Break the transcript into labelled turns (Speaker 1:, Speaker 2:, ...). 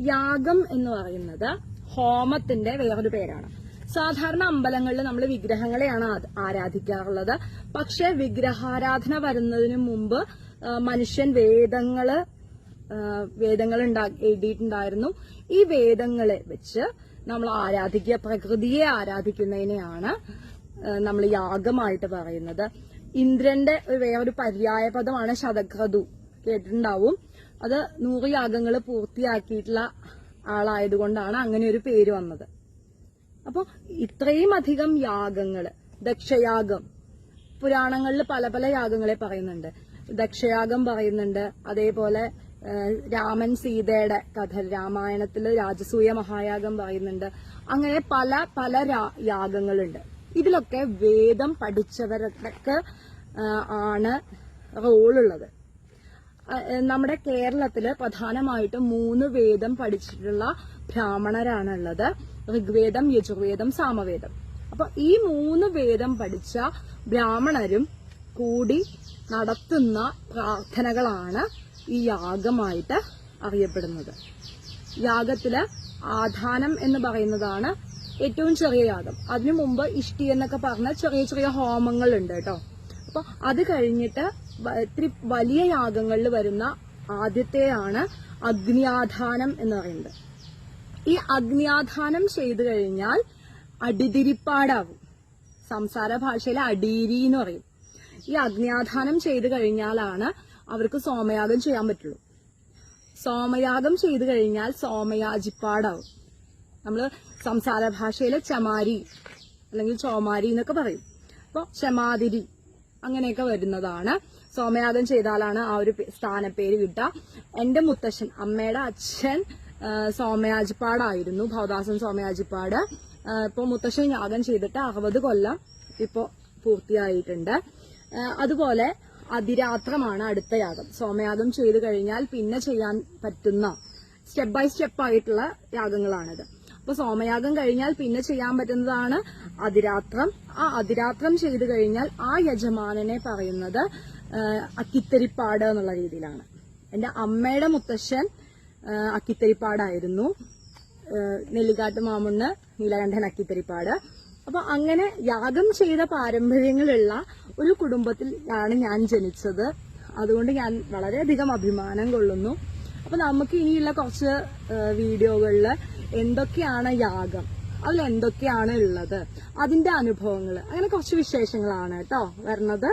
Speaker 1: യാഗം എന്ന് പറയുന്നത് ഹോമത്തിന്റെ വേറൊരു പേരാണ്. സാധാരണ അമ്പലങ്ങളിൽ നമ്മൾ വിഗ്രഹങ്ങളെയാണ് ആരാധിക്കാറുള്ളത്. പക്ഷെ വിഗ്രഹാരാധന വരുന്നതിന് മുമ്പ് മനുഷ്യൻ വേദങ്ങൾ വേദങ്ങൾ എഴുതിയിട്ടുണ്ടായിരുന്നു. ഈ വേദങ്ങളെ വെച്ച് നമ്മൾ ആരാധിക്കുക പ്രകൃതിയെ ആരാധിക്കുന്നതിനെയാണ് നമ്മൾ യാഗമായിട്ട് പറയുന്നത്. ഇന്ദ്രന്റെ വേറൊരു പര്യായ പദമാണ് ശതക്രതു കേട്ടിട്ടുണ്ടാവും. അത് നൂറ് യാഗങ്ങൾ പൂർത്തിയാക്കിയിട്ടുള്ള ആളായതുകൊണ്ടാണ് അങ്ങനെ ഒരു പേര് വന്നത്. അപ്പോൾ ഇത്രയും അധികം യാഗങ്ങൾ ദക്ഷയാഗം പുരാണങ്ങളിൽ പല പല യാഗങ്ങളെ പറയുന്നുണ്ട്. ദക്ഷയാഗം പറയുന്നുണ്ട് അതേപോലെ രാമൻ സീതയുടെ കഥ രാമായണത്തിൽ രാജസൂയ മഹായാഗം പറയുന്നുണ്ട്. അങ്ങനെ പല പല യാഗങ്ങളുണ്ട്. ഇതിലൊക്കെ വേദം പഠിച്ചവരൊക്കെ ആണ് റോളുള്ളത്. നമ്മുടെ കേരളത്തിൽ പ്രധാനമായിട്ടും മൂന്ന് വേദം പഠിച്ചിട്ടുള്ള ബ്രാഹ്മണരാണുള്ളത്. ഋഗ്വേദം യജുർവേദം സാമവേദം. അപ്പൊ ഈ മൂന്ന് വേദം പഠിച്ച ബ്രാഹ്മണരും കൂടി നടത്തുന്ന പ്രാർത്ഥനകളാണ് ഈ യാഗമായിട്ട് അറിയപ്പെടുന്നത്. യാഗത്തിൽ ആധാനം എന്ന് പറയുന്നതാണ് ഏറ്റവും ചെറിയ യാഗം. അതിനു മുമ്പ് ഇഷ്ടി എന്നൊക്കെ പറഞ്ഞ ചെറിയ ചെറിയ ഹോമങ്ങൾ ഉണ്ട് കേട്ടോ. അപ്പൊ അത് കഴിഞ്ഞിട്ട് ഇത്തിരി വലിയ യാഗങ്ങളിൽ വരുന്ന ആദ്യത്തെയാണ് അഗ്നിയാധാനം എന്ന് പറയുന്നത്. ഈ അഗ്നിയാധാനം ചെയ്തു കഴിഞ്ഞാൽ അടിതിരിപ്പാടാവും. സംസാര ഭാഷയിലെ അടീരി എന്ന് പറയും. ഈ അഗ്നിയാധാനം ചെയ്തു കഴിഞ്ഞാലാണ് അവർക്ക് സോമയാഗം ചെയ്യാൻ പറ്റുള്ളൂ. സോമയാഗം ചെയ്തു കഴിഞ്ഞാൽ സോമയാജിപ്പാടാവും നമ്മൾ സംസാര ഭാഷയിലെ ചമാരി അല്ലെങ്കിൽ ചോമാരി എന്നൊക്കെ പറയും. അപ്പോൾ ചമാതിരി അങ്ങനെയൊക്കെ വരുന്നതാണ്. സോമയാഗം ചെയ്താലാണ് ആ ഒരു സ്ഥാനപ്പേര് കിട്ടുക. എന്റെ മുത്തശ്ശൻ അമ്മയുടെ അച്ഛൻ സോമയാജിപ്പാടായിരുന്നു. ഭവദാസൻ സോമയാജിപ്പാട്. ഇപ്പോൾ ഇപ്പൊ മുത്തശ്ശൻ യാഗം ചെയ്തിട്ട് അറുപത് കൊല്ലം ഇപ്പോ പൂർത്തിയായിട്ടുണ്ട്. അതുപോലെ അതിരാത്രമാണ് അടുത്ത യാഗം. സോമയാഗം ചെയ്തു കഴിഞ്ഞാൽ പിന്നെ ചെയ്യാൻ പറ്റുന്ന സ്റ്റെപ്പ് ബൈ സ്റ്റെപ്പ് ആയിട്ടുള്ള യാഗങ്ങളാണിത്. അപ്പൊ സോമയാഗം കഴിഞ്ഞാൽ പിന്നെ ചെയ്യാൻ പറ്റുന്നതാണ് അതിരാത്രം. ആ അതിരാത്രം ചെയ്തു കഴിഞ്ഞാൽ ആ യജമാനനെ പറയുന്നത് അക്കിത്തരിപ്പാട് എന്നുള്ള രീതിയിലാണ്. എന്റെ അമ്മയുടെ മുത്തശ്ശൻ അക്കിത്തരിപ്പാടായിരുന്നു. നെല്ലിക്കാട്ട് മാമുണ്ണ് നീലകണ്ഠൻ അക്കിത്തരിപ്പാട്. അപ്പൊ അങ്ങനെ യാഗം ചെയ്ത പാരമ്പര്യങ്ങളുള്ള ഒരു കുടുംബത്തിൽ ആണ് ഞാൻ ജനിച്ചത്. അതുകൊണ്ട് ഞാൻ വളരെയധികം അഭിമാനം കൊള്ളുന്നു. അപ്പൊ നമുക്ക് ഇനിയുള്ള കുറച്ച് വീഡിയോകളിൽ എന്തൊക്കെയാണ് യാഗം? അതിൽ എന്തൊക്കെയാണ് ഉള്ളത്? അതിന്റെ അനുഭവങ്ങൾ അങ്ങനെ കുറച്ച് വിശേഷങ്ങളാണ് കേട്ടോ വരുന്നത്